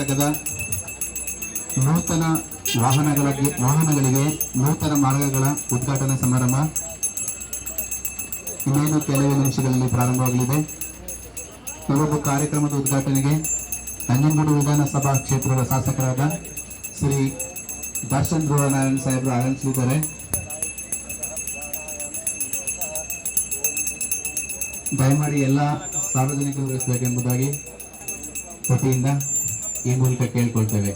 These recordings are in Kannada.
ಘಟಕದ ನೂತನ ವಾಹನಗಳಿಗೆ ವಾಹನಗಳಿಗೆ ನೂತನ ಮಾರ್ಗಗಳ ಉದ್ಘಾಟನಾ ಸಮಾರಂಭ ಇನ್ನೇನು ಕೆಲವೇ ನಿಮಿಷಗಳಲ್ಲಿ ಪ್ರಾರಂಭವಾಗಲಿದೆ. ಈ ಕಾರ್ಯಕ್ರಮದ ಉದ್ಘಾಟನೆಗೆ ನಂಜನಗೂಡು ವಿಧಾನಸಭಾ ಕ್ಷೇತ್ರದ ಶಾಸಕರಾದ ಶ್ರೀ ದರ್ಶನ್ ಧ್ರುವನಾರಾಯಣ ಸಾಹೇಬರು ಆಗಮಿಸಲಿದ್ದಾರೆ ದಯಮಾಡಿ ಎಲ್ಲ ಸಾರ್ವಜನಿಕರು ಎಂಬುದಾಗಿ ವತಿಯಿಂದ ಈ ಮೂಲಕ ಕೇಳಿಕೊಳ್ತೇವೆ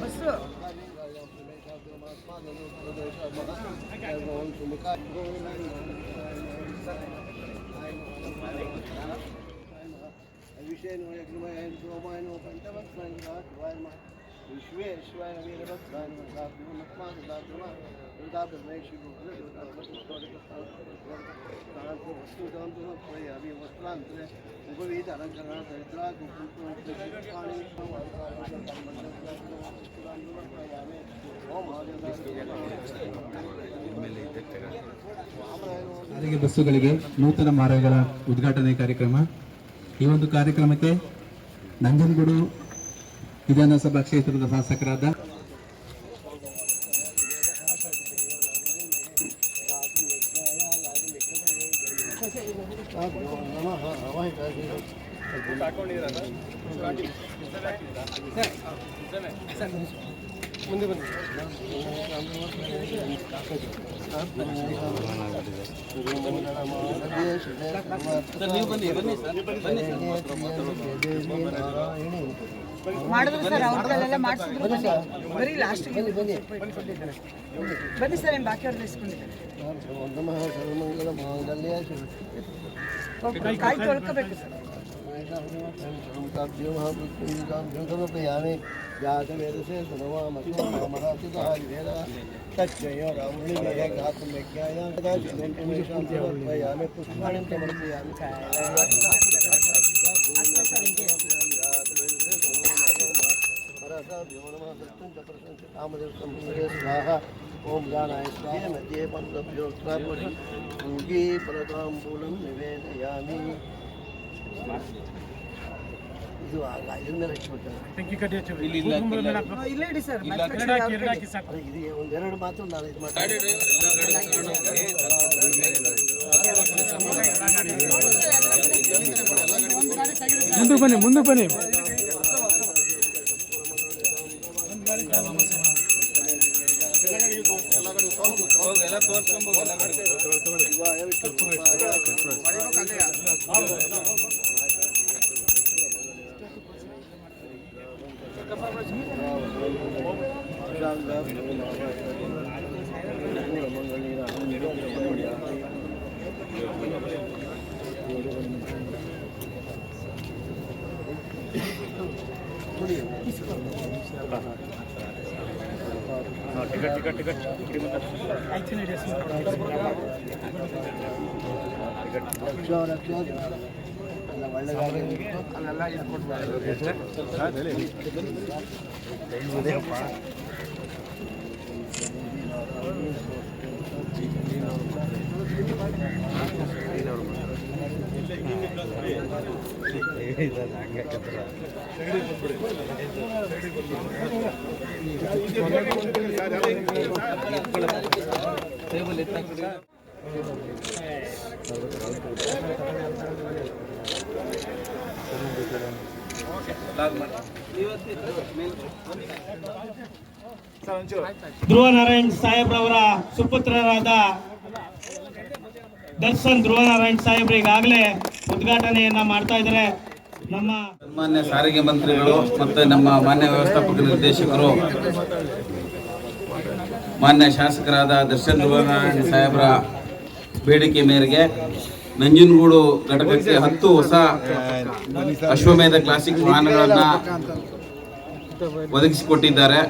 ಬಸ್ಸು अभिषेनो यज्ञमयं सोमायनो पञ्चवत्सरं शिवाय विश्वेश्वराय वीरभद्राय नमः नमः वस्तुतन्तुमयि वस्त्रान्तरे उपवीतालङ्करणं दरिद्रा कुकुन्तु ಸಾರಿಗೆ ಬಸ್ಸುಗಳಿಗೆ ನೂತನ ಮಾರ್ಗಗಳ ಉದ್ಘಾಟನೆ ಕಾರ್ಯಕ್ರಮ. ಈ ಒಂದು ಕಾರ್ಯಕ್ರಮಕ್ಕೆ ನಂಜನಗೂಡು ವಿಧಾನಸಭಾ ಕ್ಷೇತ್ರದ ಶಾಸಕರಾದ ಮುಂದೆ ಬನ್ನಿ ನೀವು ಬನ್ನಿ ಬನ್ನಿ ಮಾಡಿದ್ರು ಸರ್ ಅವ್ರದ್ದೆಲ್ಲ ಮಾಡಿಸಿದ್ರು. ಬನ್ನಿ ಬರೀ ಲಾಸ್ಟ್ ಬನ್ನಿ ಬನ್ನಿ. ಸರ್ ಏನು ಬಾಕಿ ಇಸ್ಕೊಂಡಿದ್ದಾರೆ. ಹೋಗ್ಬಿಡಿ, ಕಾಯಿ ತೊಳ್ಕೋಬೇಕು ಸರ್. याने यामे पुष्पाणि ओम गानाय स्वाहा मध्ये पंदभ्यो प्रापणि ಇದು ಆಗ ಇದ್ರ ಮೇಲೆ ಹಚ್ಬಿಡ್ತಾರೆ ಇಲ್ಲೇ ಇಡಿ ಸರ್ ಇದು ಒಂದೆರಡು ಮಾತು ನಾನು ಇದು ಮಾಡ್ತೀನಿ. ಮುಂದಕ್ಕೆ ಬನ್ನಿ ಮುಂದಕ್ಕೆ ಬನ್ನಿ. ಎಲ್ಲ ರಕ್ಷ ಎಲ್ಲ ಒಳ್ಳೆದಾಗಿ ಅಲ್ಲೆಲ್ಲ ಧ್ರುವ ನಾರಾಯಣ್ ಸಾಹೇಬ್ರವರ ಸುಪುತ್ರರಾದ ದರ್ಶನ್ ಧ್ರುವ ನಾರಾಯಣ್ ಸಾಹೇಬ್ರು ಈಗಾಗಲೇ ಉದ್ಘಾಟನೆಯನ್ನ ಮಾಡ್ತಾ ಇದ್ದಾರೆ. ನಮ್ಮ ಮಾನ್ಯ ಸಾರಿಗೆ ಮಂತ್ರಿಗಳು ಮತ್ತು ನಮ್ಮ ಮಾನ್ಯ ವ್ಯವಸ್ಥಾಪಕ ನಿರ್ದೇಶಕರು, ಮಾನ್ಯ ಶಾಸಕರಾದ ದರ್ಶನ್ ಧ್ರುವನಾರಾಯಣ ಸಾಹೇಬರ ಬೇಡಿಕೆ ಮೇರೆಗೆ ನಂಜನಗೂಡು ಘಟಕಕ್ಕೆ ಹತ್ತು ಹೊಸ ಅಶ್ವಮೇಧ ಕ್ಲಾಸಿಕ್ ವಾಹನಗಳನ್ನು ಒದಗಿಸಿಕೊಟ್ಟಿದ್ದಾರೆ.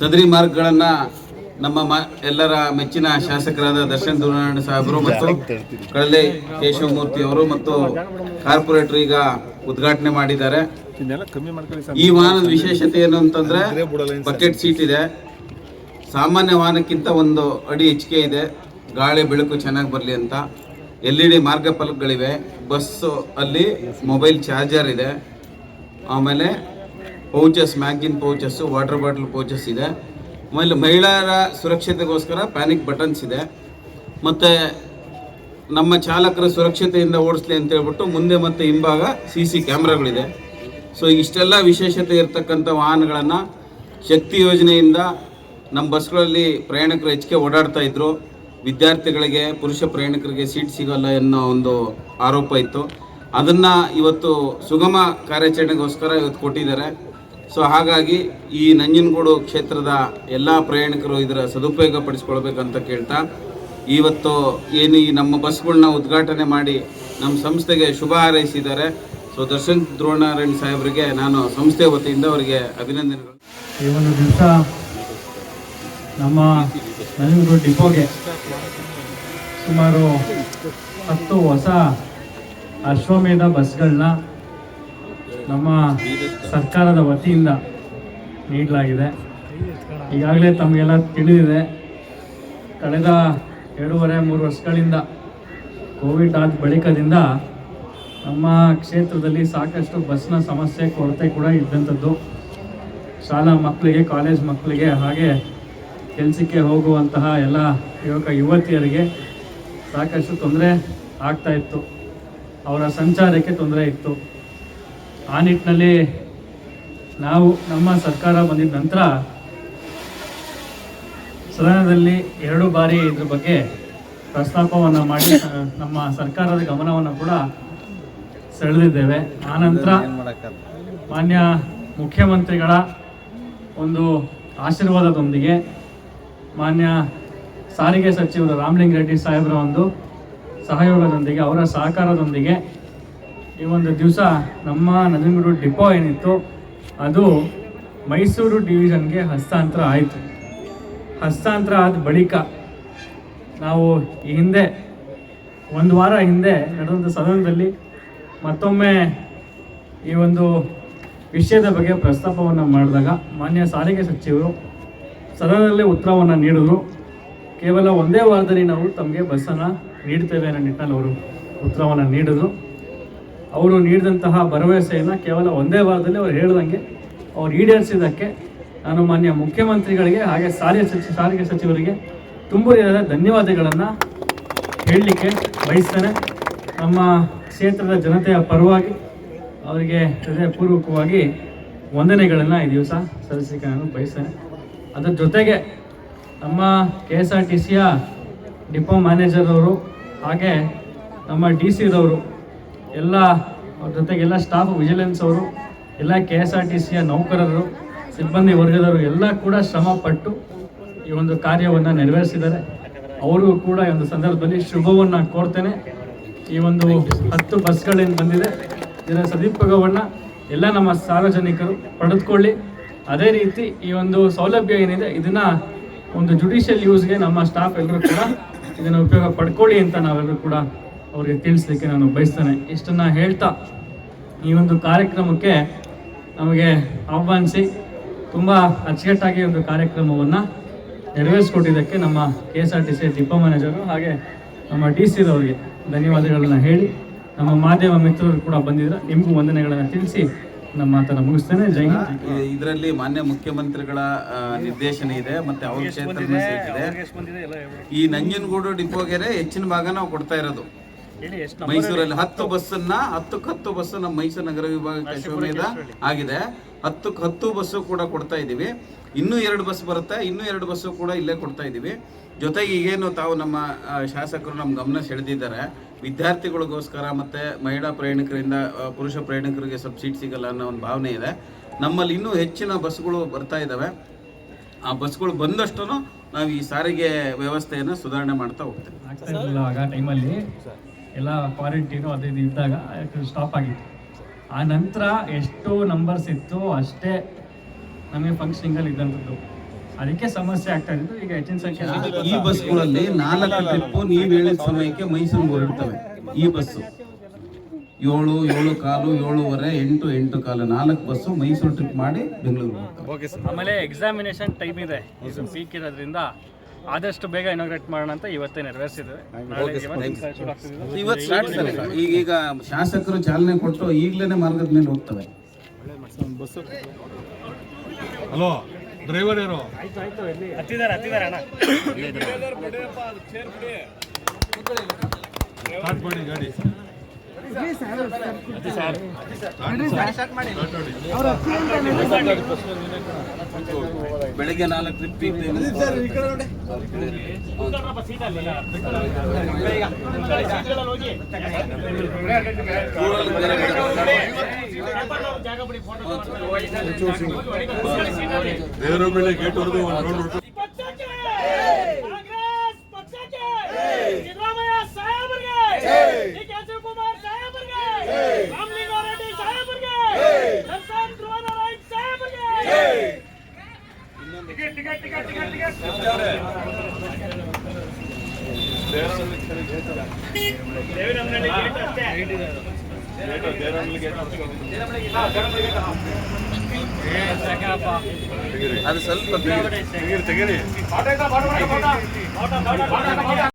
ಸದರಿ ಮಾರ್ಗಗಳನ್ನು ನಮ್ಮ ಮ ಎಲ್ಲರ ಮೆಚ್ಚಿನ ಶಾಸಕರಾದ ದರ್ಶನ್ ದುರ್ನಾರಾಯಣ ಸಾಹೇಬರು ಮತ್ತು ಕಳಲೆ ಕೇಶವಮೂರ್ತಿ ಅವರು ಮತ್ತು ಕಾರ್ಪೊರೇಟರ್ ಈಗ ಉದ್ಘಾಟನೆ ಮಾಡಿದ್ದಾರೆ. ಈ ವಾಹನದ ವಿಶೇಷತೆ ಏನು ಅಂತಂದ್ರೆ ಬಕೆಟ್ ಸೀಟ್ ಇದೆ. ಸಾಮಾನ್ಯ ವಾಹನಕ್ಕಿಂತ ಒಂದು ಅಡಿ ಹೆಚ್ಚಿಗೆ ಇದೆ. ಗಾಳಿ ಬೆಳಕು ಚೆನ್ನಾಗಿ ಬರಲಿ ಅಂತ. ಎಲ್ ಇ ಡಿ ಮಾರ್ಗ ಫಲಕಗಳಿವೆ. ಬಸ್ಸು ಅಲ್ಲಿ ಮೊಬೈಲ್ ಚಾರ್ಜರ್ ಇದೆ. ಆಮೇಲೆ ಪೌಚಸ್ ಮ್ಯಾಗಿನ್ ಪೌಚಸ್ಸು ವಾಟರ್ ಬಾಟಲ್ ಪೌಚಸ್ ಇದೆ. ಆಮೇಲೆ ಮಹಿಳೆಯರ ಸುರಕ್ಷತೆಗೋಸ್ಕರ ಪ್ಯಾನಿಕ್ ಬಟನ್ಸ್ ಇದೆ. ಮತ್ತು ನಮ್ಮ ಚಾಲಕರ ಸುರಕ್ಷತೆಯಿಂದ ಓಡಿಸ್ಲಿ ಅಂತ ಹೇಳ್ಬಿಟ್ಟು ಮುಂದೆ ಮತ್ತು ಹಿಂಭಾಗ ಸಿ ಸಿ ಕ್ಯಾಮ್ರಾಗಳಿದೆ. ಸೊ ಇಷ್ಟೆಲ್ಲ ವಿಶೇಷತೆ ಇರತಕ್ಕಂಥ ವಾಹನಗಳನ್ನು ಶಕ್ತಿ ಯೋಜನೆಯಿಂದ ನಮ್ಮ ಬಸ್ಗಳಲ್ಲಿ ಪ್ರಯಾಣಿಕರು ಹೆಚ್ಚಿಗೆ ಓಡಾಡ್ತಾ ಇದ್ರು. ವಿದ್ಯಾರ್ಥಿಗಳಿಗೆ, ಪುರುಷ ಪ್ರಯಾಣಿಕರಿಗೆ ಸೀಟ್ ಸಿಗೋಲ್ಲ ಅನ್ನೋ ಒಂದು ಆರೋಪ ಇತ್ತು. ಅದನ್ನು ಇವತ್ತು ಸುಗಮ ಕಾರ್ಯಾಚರಣೆಗೋಸ್ಕರ ಇವತ್ತು ಕೊಟ್ಟಿದ್ದಾರೆ. ಸೊ ಹಾಗಾಗಿ ಈ ನಂಜನಗೂಡು ಕ್ಷೇತ್ರದ ಎಲ್ಲ ಪ್ರಯಾಣಿಕರು ಇದರ ಸದುಪಯೋಗ ಪಡಿಸ್ಕೊಳ್ಬೇಕಂತ ಕೇಳ್ತಾ, ಇವತ್ತು ಏನು ಈ ನಮ್ಮ ಬಸ್ಗಳನ್ನ ಉದ್ಘಾಟನೆ ಮಾಡಿ ನಮ್ಮ ಸಂಸ್ಥೆಗೆ ಶುಭ ಹಾರೈಸಿದ್ದಾರೆ. ಸೊ ದರ್ಶನ್ ದ್ರೋಣಾರಾಯಣ್ ಸಾಹೇಬರಿಗೆ ನಾನು ಸಂಸ್ಥೆ ವತಿಯಿಂದ ಅವರಿಗೆ ಅಭಿನಂದನೆಗಳು. ಈ ಒಂದು ದಿವಸ ನಮ್ಮ ನಂಜನಗೂಡು ಡಿಪೋಗೆ ಸುಮಾರು ಹತ್ತು ಹೊಸ ಅಶ್ವಮೇಧ ಬಸ್ಗಳನ್ನ ನಮ್ಮ ಸರ್ಕಾರದ ವತಿಯಿಂದ ನೀಡಲಾಗಿದೆ. ಈಗಾಗಲೇ ತಮಗೆಲ್ಲ ತಿಳಿದಿದೆ. ಕಳೆದ ಎರಡೂವರೆ ಮೂರು ವರ್ಷಗಳಿಂದ ಕೋವಿಡ್ ಆದ ಬಳಿಕದಿಂದ ನಮ್ಮ ಕ್ಷೇತ್ರದಲ್ಲಿ ಸಾಕಷ್ಟು ಬಸ್ನ ಸಮಸ್ಯೆ, ಕೊರತೆ ಕೂಡ ಇದ್ದಂಥದ್ದು. ಶಾಲಾ ಮಕ್ಕಳಿಗೆ, ಕಾಲೇಜ್ ಮಕ್ಕಳಿಗೆ, ಹಾಗೆ ಕೆಲಸಕ್ಕೆ ಹೋಗುವಂತಹ ಎಲ್ಲ ಯುವಕ, ಯುವತಿಯರಿಗೆ ಸಾಕಷ್ಟು ತೊಂದರೆ ಆಗ್ತಾ ಇತ್ತು. ಅವರ ಸಂಚಾರಕ್ಕೆ ತೊಂದರೆ ಇತ್ತು. ಆ ನಿಟ್ಟಿನಲ್ಲಿ ನಾವು ನಮ್ಮ ಸರ್ಕಾರ ಬಂದಿದ ನಂತರ ಸದನದಲ್ಲಿ ಎರಡು ಬಾರಿ ಇದ್ರ ಬಗ್ಗೆ ಪ್ರಸ್ತಾಪವನ್ನು ಮಾಡಿ ನಮ್ಮ ಸರ್ಕಾರದ ಗಮನವನ್ನು ಕೂಡ ಸೆಳೆದಿದ್ದೇವೆ. ಆನಂತರ ಮಾನ್ಯ ಮುಖ್ಯಮಂತ್ರಿಗಳ ಒಂದು ಆಶೀರ್ವಾದದೊಂದಿಗೆ ಮಾನ್ಯ ಸಾರಿಗೆ ಸಚಿವರು ರಾಮಲಿಂಗ ರೆಡ್ಡಿ ಸಾಹೇಬರ ಒಂದು ಸಹಯೋಗದೊಂದಿಗೆ ಅವರ ಸಹಕಾರದೊಂದಿಗೆ ಈ ಒಂದು ದಿವಸ ನಮ್ಮ ನಂಜನಗೂಡು ಡಿಪೋ ಏನಿತ್ತು, ಅದು ಮೈಸೂರು ಡಿವಿಷನ್ಗೆ ಹಸ್ತಾಂತರ ಆಯಿತು. ಹಸ್ತಾಂತರ ಆದ ಬಳಿಕ ನಾವು ಈ ಹಿಂದೆ, ಒಂದು ವಾರ ಹಿಂದೆ ನಡೆದಂಥ ಸದನದಲ್ಲಿ ಮತ್ತೊಮ್ಮೆ ಈ ಒಂದು ವಿಷಯದ ಬಗ್ಗೆ ಪ್ರಸ್ತಾಪವನ್ನು ಮಾಡಿದಾಗ ಮಾನ್ಯ ಸಾರಿಗೆ ಸಚಿವರು ಸದನದಲ್ಲೇ ಉತ್ತರವನ್ನು ನೀಡಿದ್ರು. ಕೇವಲ ಒಂದೇ ವಾರದಲ್ಲಿ ನಾವು ತಮಗೆ ಬಸ್ಸನ್ನು ನೀಡ್ತೇವೆ ಅನ್ನೋ ನಿಟ್ಟಿನಲ್ಲಿ ಅವರು ಉತ್ತರವನ್ನು ನೀಡಿದ್ರು. ಅವರು ನೀಡಿದಂತಹ ಭರವಸೆಯನ್ನು ಕೇವಲ ಒಂದೇ ವಾರದಲ್ಲಿ ಅವರು ಹೇಳ್ದಂಗೆ ಅವ್ರು ಈಡೇರಿಸಿದ್ದಕ್ಕೆ ನಾನು ಮಾನ್ಯ ಮುಖ್ಯಮಂತ್ರಿಗಳಿಗೆ ಹಾಗೆ ಸಾರಿಗೆ ಸಚಿವ ಸಾರಿಗೆ ಸಚಿವರಿಗೆ ತುಂಬುರಿಯಾದ ಧನ್ಯವಾದಗಳನ್ನು ಹೇಳಲಿಕ್ಕೆ ಬಯಸ್ತೇನೆ. ನಮ್ಮ ಕ್ಷೇತ್ರದ ಜನತೆಯ ಪರವಾಗಿ ಅವರಿಗೆ ಹೃದಯಪೂರ್ವಕವಾಗಿ ವಂದನೆಗಳನ್ನು ಈ ದಿವಸ ಸಲ್ಲಿಸಲಿಕ್ಕೆ ನಾನು ಬಯಸ್ತೇನೆ. ಅದರ ಜೊತೆಗೆ ನಮ್ಮ ಕೆ ಎಸ್ ಆರ್ ಟಿ ಸಿಯ ಡಿಪೋ ಮ್ಯಾನೇಜರ್ ಅವರು ಹಾಗೆ ನಮ್ಮ ಡಿ ಸಿರವರು ಎಲ್ಲ ಅವ್ರ ಜೊತೆಗೆ ಎಲ್ಲ ಸ್ಟಾಫ್ ವಿಜಿಲೆನ್ಸ್ ಅವರು, ಎಲ್ಲ ಕೆ ಎಸ್ ಆರ್ ಟಿ ಸಿಯ ನೌಕರರು, ಸಿಬ್ಬಂದಿ ವರ್ಗದವರು ಎಲ್ಲ ಕೂಡ ಶ್ರಮ ಪಟ್ಟು ಈ ಒಂದು ಕಾರ್ಯವನ್ನು ನೆರವೇರಿಸಿದ್ದಾರೆ. ಅವ್ರಿಗೂ ಕೂಡ ಈ ಒಂದು ಸಂದರ್ಭದಲ್ಲಿ ಶುಭವನ್ನು ಕೋರ್ತೇನೆ. ಈ ಒಂದು ಹತ್ತು ಬಸ್ಗಳೇನು ಬಂದಿದೆ. ಇದರ ಸದುಪಯೋಗವನ್ನು ಎಲ್ಲ ನಮ್ಮ ಸಾರ್ವಜನಿಕರು ಪಡೆದುಕೊಳ್ಳಿ. ಅದೇ ರೀತಿ ಈ ಒಂದು ಸೌಲಭ್ಯ ಏನಿದೆ, ಇದನ್ನು ಒಂದು ಜುಡಿಷಿಯಲ್ ಯೂಸ್ಗೆ ನಮ್ಮ ಸ್ಟಾಫ್ ಎಲ್ಲರೂ ಕೂಡ ಇದನ್ನು ಉಪಯೋಗ ಪಡ್ಕೊಳ್ಳಿ ಅಂತ ನಾವೆಲ್ಲರೂ ಕೂಡ ಅವರಿಗೆ ತಿಳಿಸ್ಲಿಕ್ಕೆ ನಾನು ಬಯಸ್ತೇನೆ. ಇಷ್ಟನ್ನ ಹೇಳ್ತಾ ಈ ಒಂದು ಕಾರ್ಯಕ್ರಮಕ್ಕೆ ನಮಗೆ ಆಹ್ವಾನಿಸಿ ತುಂಬ ಅಚ್ಚುಕಟ್ಟಾಗಿ ಒಂದು ಕಾರ್ಯಕ್ರಮವನ್ನು ನೆರವೇರಿಸ್ಕೊಟ್ಟಿದ್ದಕ್ಕೆ ನಮ್ಮ K S R T C depot manager ಹಾಗೆ ನಮ್ಮ ಡಿ ಸಿರವರಿಗೆ ಧನ್ಯವಾದಗಳನ್ನು ಹೇಳಿ ನಮ್ಮ ಮಾಧ್ಯಮ ಮಿತ್ರರು ಕೂಡ ಬಂದಿದ್ದಾರೆ ನಿಮಗೂ ವಂದನೆಗಳನ್ನು ತಿಳಿಸಿ ನಮ್ಮ ಮಾತನ್ನು ಮುಗಿಸ್ತೇನೆ. ಜೈ ಹಿಂದ್. ಇದರಲ್ಲಿ ಮಾನ್ಯ ಮುಖ್ಯಮಂತ್ರಿಗಳ ನಿರ್ದೇಶನ ಇದೆ ಮತ್ತೆ ಅವ್ರ ಕ್ಷೇತ್ರ ಈ ನಂಜನಗೂಡು ಡಿಪೋಗೆರೆ ಹೆಚ್ಚಿನ ಭಾಗ ನಾವು ಕೊಡ್ತಾ ಇರೋದು. ಮೈಸೂರಲ್ಲಿ ಹತ್ತು ಬಸ್ಸನ್ನ ಹತ್ತಕ್ಕೆ ಹತ್ತು ಬಸ್ ನಮ್ಮ ಮೈಸೂರು ನಗರ ವಿಭಾಗಕ್ಕೆ ಅಶ್ವಮೇಧ ಆಗಿದೆ. ಹತ್ತಕ್ಕೆ ಹತ್ತು ಬಸ್ಸು ಕೂಡ ಕೊಡ್ತಾ ಇದ್ದೀವಿ. ಇನ್ನೂ ಎರಡು ಬಸ್ ಬರುತ್ತೆ. ಇನ್ನೂ ಎರಡು ಬಸ್ಸು ಕೂಡ ಇಲ್ಲೇ ಕೊಡ್ತಾ ಇದ್ದೀವಿ. ಜೊತೆಗೆ ಈಗೇನು ತಾವು ನಮ್ಮ ಶಾಸಕರು ನಮ್ಮ ಗಮನ ಸೆಳೆದಿದ್ದಾರೆ. ವಿದ್ಯಾರ್ಥಿಗಳಿಗೋಸ್ಕರ ಮತ್ತೆ ಮಹಿಳಾ ಪ್ರಯಾಣಿಕರಿಂದ ಪುರುಷ ಪ್ರಯಾಣಿಕರಿಗೆ ಸಬ್ಸಿಡಿ ಸೀಟ್ ಸಿಗಲ್ಲ ಅನ್ನೋ ಒಂದು ಭಾವನೆ ಇದೆ. ನಮ್ಮಲ್ಲಿ ಇನ್ನೂ ಹೆಚ್ಚಿನ ಬಸ್ಗಳು ಬರ್ತಾ ಇದ್ದಾವೆ. ಆ ಬಸ್ಗಳು ಬಂದಷ್ಟು ನಾವು ಈ ಸಾರಿಗೆ ವ್ಯವಸ್ಥೆಯನ್ನು ಸುಧಾರಣೆ ಮಾಡ್ತಾ ಹೋಗ್ತೇವೆ. ಎಲ್ಲ ಕ್ವಾರಂಟೈನು ಅದು ಇದು ಇದ್ದಾಗ ಸ್ಟಾಪ್ ಆಗಿತ್ತು. ಆ ನಂತರ ಎಷ್ಟು ನಂಬರ್ಸ್ ಇತ್ತು ಅಷ್ಟೇ ನಮಗೆ ಫಂಕ್ಷನಿಂಗಲ್ಲಿ ಇದ್ದಂಥದ್ದು. ಅದಕ್ಕೆ ಸಮಸ್ಯೆ ಆಗ್ತಾ ಇದ್ದು ಈಗ ಹೆಚ್ಚಿನ ಸಂಖ್ಯೆ ಈ ಬಸ್ಗಳಲ್ಲಿ ನಾಲ್ಕು ಟ್ರಿಪ್ಪು ನೀವು ಹೇಳಿದ ಸಮಯಕ್ಕೆ ಮೈಸೂರಿಗೆ ಹೊರಡ್ತವೆ. ಈ ಬಸ್ಸು ಏಳು ಏಳು ಕಾಲು ಏಳುವರೆ ಎಂಟು ಎಂಟು ಕಾಲು ನಾಲ್ಕು ಬಸ್ಸು ಮೈಸೂರು ಟ್ರಿಪ್ ಮಾಡಿ ಬೆಂಗಳೂರು ಹೋಗ್ತವೆ. ಆಮೇಲೆ ಎಕ್ಸಾಮಿನೇಷನ್ ಟೈಮ್ ಇದೆ. ಇದು ಪೀಕ್ ಇರೋದ್ರಿಂದ ಆದಷ್ಟು ಬೇಗ ಇನಾಗ್ರೇಟ್ ಮಾಡೋಣ ಅಂತ ಇವತ್ತೇ ನೆರವೇರಿಸಿದ್ದೇವೆ. ನಾಳೆ ಇವತ್ತು ಸ್ಟಾರ್ಟ್ ಸರ್. ಈಗ ಈಗ ಶಾಸಕರು ಚಾಲನೆ ಕೊಟ್ಟು ಈಗಲೇ ಮಾರ್ಗದ ಮೇಲೆ ಹೋಗ್ತವೆ. ಹಲೋ ಡ್ರೈವರ್ ಯಾರು? ಸ್ಟಾರ್ಟ್ ಮಾಡಿ ಗಾಡಿ. ಬೆಳಗ್ಗೆ ನಾಲ್ಕು ಟ್ರಿಪ್ ದೇವರ ಮೇಲೆ ಗೇಟ್ ಹೊಡೆದು ಒಂದು ರೌಂಡ್ ಪಕ್ಷಕ್ಕೆ ಕಾಂಗ್ರೆಸ್ ಪಕ್ಷಕ್ಕೆ ಸಿದ್ದರಾಮಯ್ಯ ಸಾಹೇಬರಿಗೆ ಡಿ ಕೆ ಶಿವಕುಮಾರ್ ಸಾಹೇಬರಿಗೆ ರಾಮಲಿಂಗಾರೆಡ್ಡಿ ಸಾಹೇಬರಿಗೆ ದರ್ಶನ್ ಧ್ರುವನಾರಾಯಣ್ ಸಾಹೇಬರಿಗೆ ticket ticket ticket ticket ticket Devanahalli gate ಅಷ್ಟೇ ಅದು ಸ್ವಲ್ಪ ತೆಗೀರಿ ತೆಗೀರಿ.